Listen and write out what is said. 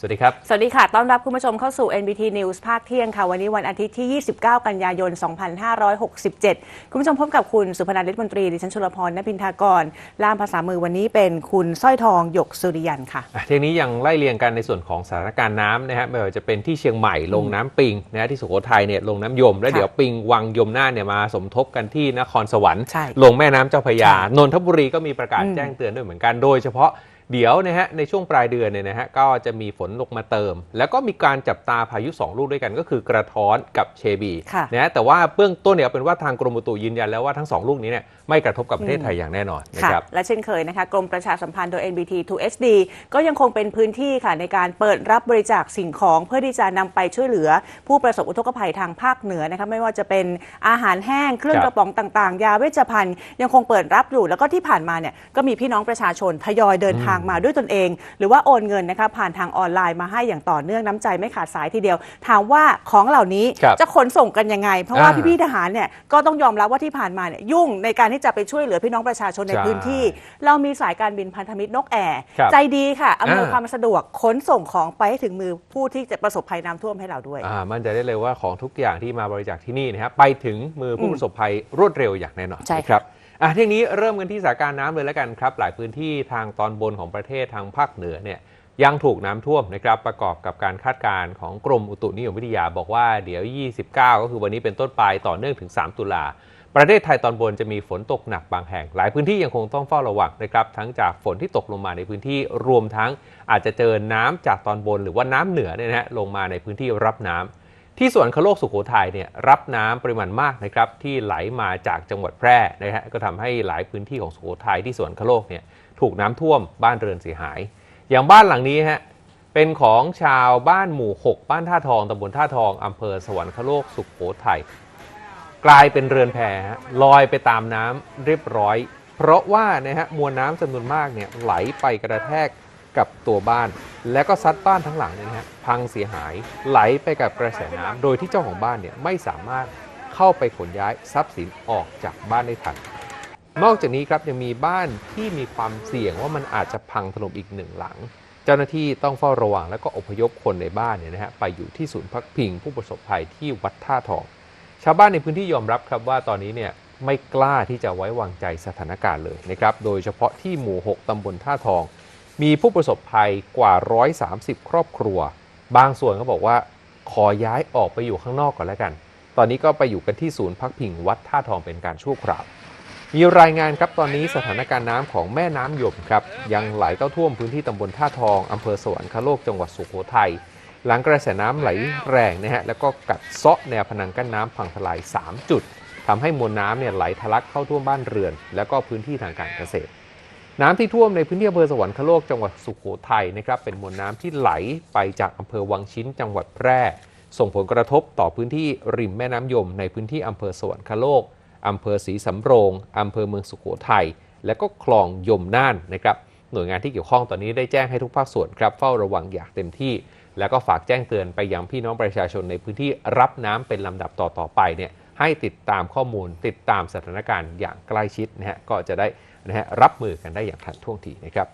สวัสดีครับ สวัสดีค่ะ ต้อนรับคุณผู้ชมเข้าสู่ NBT News ภาคเที่ยงค่ะ วันนี้วันอาทิตย์ที่ 29 กันยายน 2567 คุณผู้ชมพบกับคุณสุพนันท์ฤทธิ์มนตรี ดิฉันชลพรนพินทากร ล่ามภาษามือวันนี้เป็นคุณสร้อยทอง หยกสุริยันค่ะอะทีนี้ยังไล่เรียงกันในส่วนของสถานการณ์น้ำนะฮะไม่ว่าจะเป็นที่เชียงใหม่ลงน้ำปิงนะฮะที่สุโขทัยเนี่ยลงน้ำยม แล้วค่ะเดี๋ยวปิงวังยมน่านเนี่ยมาสมทบกันที่นครสวรรค์ใช่ลงแม่น้ำเจ้าพระยาใช่นนทบุรีก็มีประกาศอืมแจ้งเตือนด้วยเหมือนกันโดยเฉพาะ เดี๋ยวนะฮะในช่วงปลายเดือนเนี่ยนะฮะก็จะมีฝนลงมาเติม แล้วก็มีการจับตาพายุ 2 ลูกด้วยกันก็คือกระท้อนกับเชบีค่ะนะฮะแต่ว่าเบื้องต้นเนี่ยเอาเป็นว่าทางกรมอุตุยืนยันแล้วว่าทั้งสองลูกนี้เนี่ยไม่กระทบกับประเทศไทยอย่างแน่นอนนะค่ะครับและเช่นเคยนะคะกรมประชาสัมพันธ์โดย NBT 2 HD ก็ยังคงเป็นพื้นที่ค่ะในการเปิดรับบริจาคสิ่งของเพื่อที่จะนำไปช่วยเหลือ ผู้ประสบอุทกภัยทางภาคเหนือนะคะไม่ว่าจะเป็นอาหารแห้งเครื่องครับกระป๋องต่าง ๆ ยาเวชภัณฑ์ยังคงเปิดรับอยู่แล้วก็ที่ผ่านมาเนี่ยก็มีพี่น้องประชาชนทยอยเดินทางมาด้วยตนเอง หรือว่าโอนเงินนะคะผ่านทางออนไลน์มาให้อย่างต่อเนื่องน้ำใจไม่ขาดสายทีเดียว ถามว่าของเหล่านี้ครับจะขนส่งกันยังไง เพราะว่าอ่าพี่ๆทหารเนี่ยก็ต้องยอมรับว่าที่ผ่านมาเนี่ยยุ่งในการที่จะไปช่วยเหลือพี่น้องประชาชนในใช่พื้นที่ เรามีสายการบินพันธมิตรนกแอร์ครับใจดีค่ะอำนวยอ่าความสะดวกขนส่งของไปให้ถึงมือผู้ที่จะประสบภัยน้ำท่วมให้เราด้วยอ่ามั่นใจได้เลยว่าของทุกอย่างที่มาบริจาคที่นี่นะครับไปถึงมือผู้อืมประสบภัยรวดเร็วอย่างแน่นอนใช่นะค่ะครับ อะทีนี้เริ่มกันที่สถานการณ์น้ำเลยแล้วกันครับ หลายพื้นที่ทางตอนบนของประเทศทางภาคเหนือเนี่ยยังถูกน้ำท่วมนะครับประกอบกับการคาดการณ์ของกรมอุตุนิยมวิทยาบอกว่าเดี๋ยว 29 ก็คือวันนี้เป็นต้นไปต่อเนื่องถึง 3 ตุลาประเทศไทยตอนบนจะมีฝนตกหนักบางแห่ง หลายพื้นที่ยังคงต้องเฝ้าระวังนะครับ ทั้งจากฝนที่ตกลงมาในพื้นที่รวมทั้งอาจจะเจอน้ำจากตอนบน หรือว่าน้ำเหนือเนี่ยนะลงมาในพื้นที่รับน้ำ ที่สวนคโลกสุโขทัยเนี่ยรับน้ำปริมาณมากนะครับที่ไหลมาจากจังหวัดแพร่นะฮะก็ทำให้หลายพื้นที่ของสุโขทัยที่สวนคโลกเนี่ยถูกน้ำท่วมบ้านเรือนเสียหาย อย่างบ้านหลังนี้ฮะเป็นของชาวบ้านหมู่ 6 บ้านท่าทองตำบลท่าทองอำเภอสวรรคโลกสุโขทัยกลายเป็นเรือนแพลอยไปตามน้ำเรียบร้อย เพราะว่านะฮะมวลน้ำจำนวนมากเนี่ยไหลไปกระแทกกับตัวบ้าน แล้วก็ซัดบ้านทั้งหลังเนี่ยนะฮะพังเสียหายไหลไปกับกระแสน้ำโดยที่เจ้าของบ้านเนี่ยไม่สามารถเข้าไปขนย้ายทรัพย์สินออกจากบ้านได้ทัน นอกจากนี้ครับยังมีบ้านที่มีความเสี่ยงว่ามันอาจจะพังถล่มอีกหนึ่งหลัง เจ้าหน้าที่ต้องเฝ้าระวังแล้วก็อพยพคนในบ้านเนี่ยนะฮะไปอยู่ที่ศูนย์พักพิงผู้ประสบภัยที่วัดท่าทอง ชาวบ้านในพื้นที่ยอมรับครับว่าตอนนี้เนี่ยไม่กล้าที่จะไว้วางใจสถานการณ์เลยนะครับ โดยเฉพาะที่หมู่ 6ตำบลท่าทอง มีผู้ประสบภัยกว่า 130 ครอบครัว บางส่วนก็บอกว่า ขอย้ายออกไปอยู่ข้างนอกก่อนแล้วกัน ตอนนี้ก็ไปอยู่กันที่ศูนย์พักพิงวัดท่าทองเป็นการชั่วคราวมีรายงานครับตอนนี้สถานการณ์น้ำของแม่น้ำหยมครับ ยังไหลเข้าท่วมพื้นที่ตำบลท่าทองอำเภอสวรรคโลกจังหวัดสุโขทัยหลังกระแสน้ำไหลแรงนะฮะแล้วก็กัดเซาะแนวพนังกั้นน้ำพังทลาย 3 จุดทำให้มวลน้ำเนี่ยไหลทะลักเข้าท่วมบ้านเรือน แล้วก็พื้นที่ทางการเกษตร น้ำที่ท่วมในพื้นที่อำเภอสวรรคโลกจังหวัดสุโขทัยนะครับเป็นมวลน้ำที่ไหลไปจากอำเภอวังชิ้นจังหวัดแพร่ ส่งผลกระทบต่อพื้นที่ริมแม่น้ำยม ในพื้นที่อำเภอสวรรคโลกอำเภอศรีสำโรงอำเภอเมืองสุโขทัยและก็คลองยมน่านนะครับหน่วยงานที่เกี่ยวข้องตอนนี้ได้แจ้งให้ทุกภาคส่วนครับเฝ้าระวังอย่างเต็มที่ แล้วก็ฝากแจ้งเตือนไปยังพี่น้องประชาชนในพื้นที่รับน้ำเป็นลำดับต่อๆไปเนี่ยให้ติดตามข้อมูลติดตามสถานการณ์อย่างใกล้ชิดนะฮะก็จะได้ นะฮะรับมือกันได้อย่างทันท่วงทีนะครับ